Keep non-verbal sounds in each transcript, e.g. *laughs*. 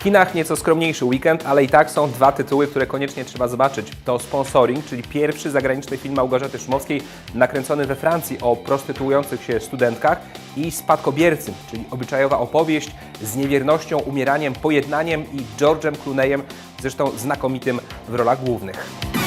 kinach nieco skromniejszy weekend, ale i tak są dwa tytuły, które koniecznie trzeba zobaczyć. To Sponsoring, czyli pierwszy zagraniczny film Małgorzaty Szumowskiej nakręcony we Francji o prostytuujących się studentkach i Spadkobiercy, czyli obyczajowa opowieść z niewiernością, umieraniem, pojednaniem i George'em Clooneyem, zresztą znakomitym w rolach głównych.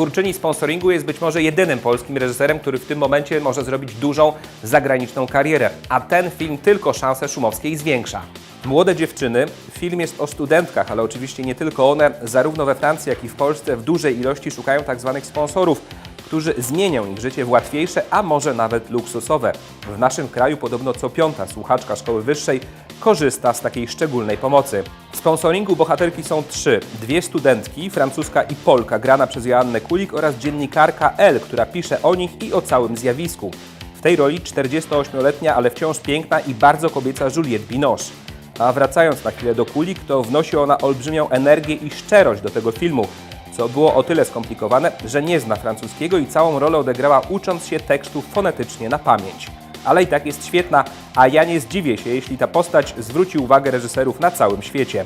Twórczyni sponsoringu jest być może jedynym polskim reżyserem, który w tym momencie może zrobić dużą zagraniczną karierę, a ten film tylko szanse Szumowskiej zwiększa. Młode dziewczyny, film jest o studentkach, ale oczywiście nie tylko one, zarówno we Francji, jak i w Polsce w dużej ilości szukają tak zwanych sponsorów, którzy zmienią ich życie w łatwiejsze, a może nawet luksusowe. W naszym kraju podobno co piąta słuchaczka szkoły wyższej korzysta z takiej szczególnej pomocy. W sponsoringu bohaterki są trzy. Dwie studentki, francuska i Polka, grana przez Joannę Kulik oraz dziennikarka L, która pisze o nich i o całym zjawisku. W tej roli 48-letnia, ale wciąż piękna i bardzo kobieca Juliette Binoche. A wracając na chwilę do Kulik, to wnosi ona olbrzymią energię i szczerość do tego filmu, co było o tyle skomplikowane, że nie zna francuskiego i całą rolę odegrała ucząc się tekstu fonetycznie na pamięć. Ale i tak jest świetna, a ja nie zdziwię się, jeśli ta postać zwróci uwagę reżyserów na całym świecie.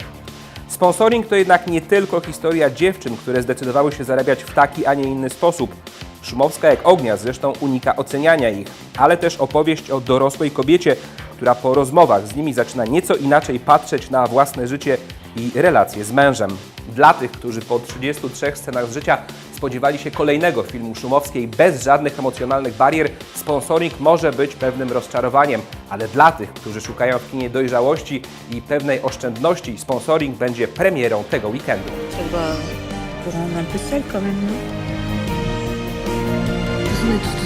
Sponsoring to jednak nie tylko historia dziewczyn, które zdecydowały się zarabiać w taki, a nie inny sposób. Szumowska jak ognia zresztą unika oceniania ich, ale też opowieść o dorosłej kobiecie, która po rozmowach z nimi zaczyna nieco inaczej patrzeć na własne życie i relacje z mężem. Dla tych, którzy po 33 scenach z życia spodziewali się kolejnego filmu Szumowskiej bez żadnych emocjonalnych barier, sponsoring może być pewnym rozczarowaniem, ale dla tych, którzy szukają w kinie dojrzałości i pewnej oszczędności, sponsoring będzie premierą tego weekendu. Doit vous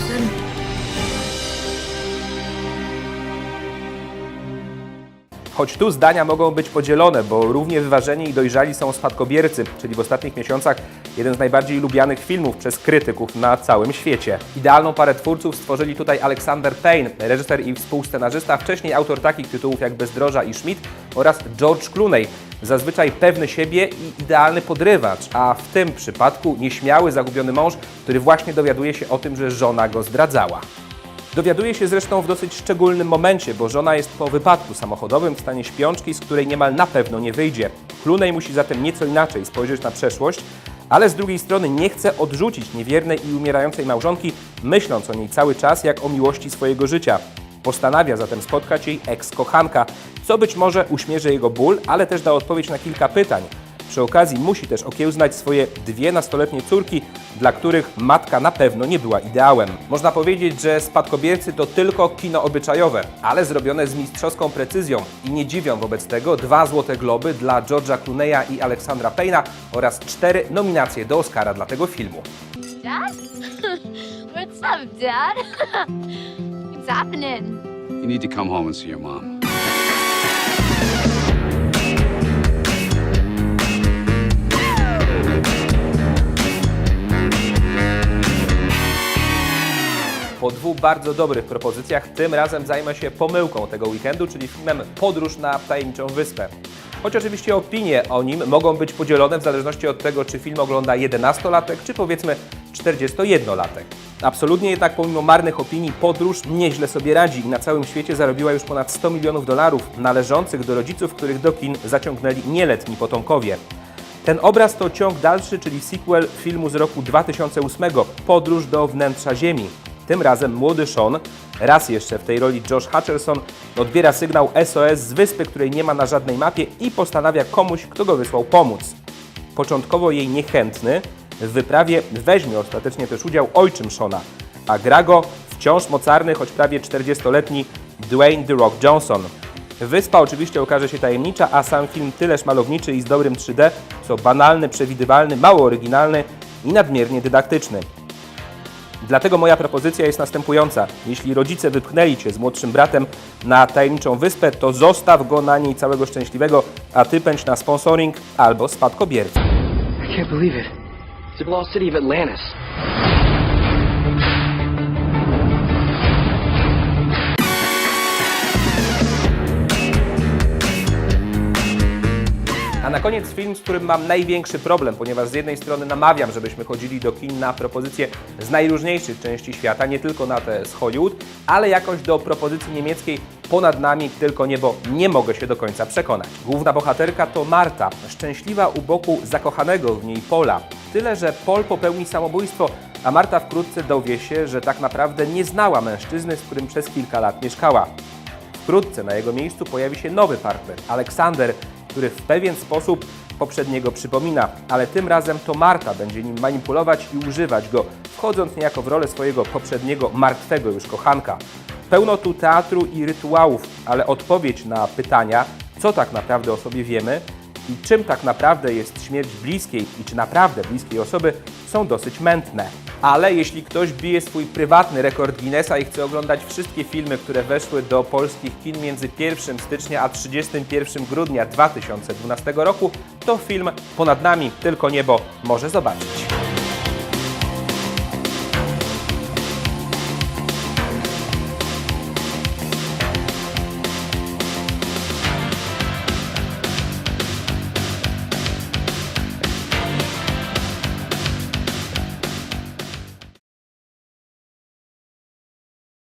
Choć tu zdania mogą być podzielone, bo równie wyważeni i dojrzali są Spadkobiercy, czyli w ostatnich miesiącach jeden z najbardziej lubianych filmów przez krytyków na całym świecie. Idealną parę twórców stworzyli tutaj Alexander Payne, reżyser i współscenarzysta, wcześniej autor takich tytułów jak Bezdroża i Schmidt oraz George Clooney, zazwyczaj pewny siebie i idealny podrywacz, a w tym przypadku nieśmiały, zagubiony mąż, który właśnie dowiaduje się o tym, że żona go zdradzała. Dowiaduje się zresztą w dosyć szczególnym momencie, bo żona jest po wypadku samochodowym w stanie śpiączki, z której niemal na pewno nie wyjdzie. Clooney musi zatem nieco inaczej spojrzeć na przeszłość, ale z drugiej strony nie chce odrzucić niewiernej i umierającej małżonki, myśląc o niej cały czas jak o miłości swojego życia. Postanawia zatem spotkać jej eks-kochanka, co być może uśmierzy jego ból, ale też da odpowiedź na kilka pytań. Przy okazji musi też okiełznać swoje dwie nastoletnie córki, dla których matka na pewno nie była ideałem. Można powiedzieć, że Spadkobiercy to tylko kino obyczajowe, ale zrobione z mistrzowską precyzją i nie dziwią wobec tego dwa Złote Globy dla George'a Clooney'a i Alexandra Payna oraz cztery nominacje do Oscara dla tego filmu. Dad? *laughs* What's up, Dad? *laughs* What's happening? You need to come home and see your mom. Po dwóch bardzo dobrych propozycjach tym razem zajmę się pomyłką tego weekendu, czyli filmem Podróż na tajemniczą wyspę. Choć oczywiście opinie o nim mogą być podzielone w zależności od tego, czy film ogląda 11-latek, czy powiedzmy 41-latek. Absolutnie jednak pomimo marnych opinii Podróż nieźle sobie radzi i na całym świecie zarobiła już ponad 100 milionów dolarów należących do rodziców, których do kin zaciągnęli nieletni potomkowie. Ten obraz to ciąg dalszy, czyli sequel filmu z roku 2008 Podróż do wnętrza Ziemi. Tym razem młody Sean, raz jeszcze w tej roli Josh Hutcherson, odbiera sygnał SOS z wyspy, której nie ma na żadnej mapie i postanawia komuś, kto go wysłał, pomóc. Początkowo jej niechętny, w wyprawie weźmie ostatecznie też udział ojczym Shona, a gra go wciąż mocarny, choć prawie 40-letni Dwayne The Rock Johnson. Wyspa oczywiście okaże się tajemnicza, a sam film tyleż malowniczy i z dobrym 3D, co banalny, przewidywalny, mało oryginalny i nadmiernie dydaktyczny. Dlatego moja propozycja jest następująca. Jeśli rodzice wypchnęli Cię z młodszym bratem na tajemniczą wyspę, to zostaw go na niej całego szczęśliwego, a Ty pędź na sponsoring albo spadkobiercę. I can't believe it. It's the lost city of Atlantis. A na koniec film, z którym mam największy problem, ponieważ z jednej strony namawiam, żebyśmy chodzili do kin na propozycje z najróżniejszych części świata, nie tylko na te z Hollywood, ale jakoś do propozycji niemieckiej ponad nami tylko niebo nie mogę się do końca przekonać. Główna bohaterka to Marta, szczęśliwa u boku zakochanego w niej Pola. Tyle, że Pol popełni samobójstwo, a Marta wkrótce dowie się, że tak naprawdę nie znała mężczyzny, z którym przez kilka lat mieszkała. Wkrótce na jego miejscu pojawi się nowy partner, Aleksander, który w pewien sposób poprzedniego przypomina, ale tym razem to Marta będzie nim manipulować i używać go, wchodząc niejako w rolę swojego poprzedniego martwego już kochanka. Pełno tu teatru i rytuałów, ale odpowiedź na pytania, co tak naprawdę o sobie wiemy i czym tak naprawdę jest śmierć bliskiej i czy naprawdę bliskiej osoby, są dosyć mętne. Ale jeśli ktoś bije swój prywatny rekord Guinnessa i chce oglądać wszystkie filmy, które weszły do polskich kin między 1 stycznia a 31 grudnia 2012 roku, to film Ponad nami tylko niebo może zobaczyć.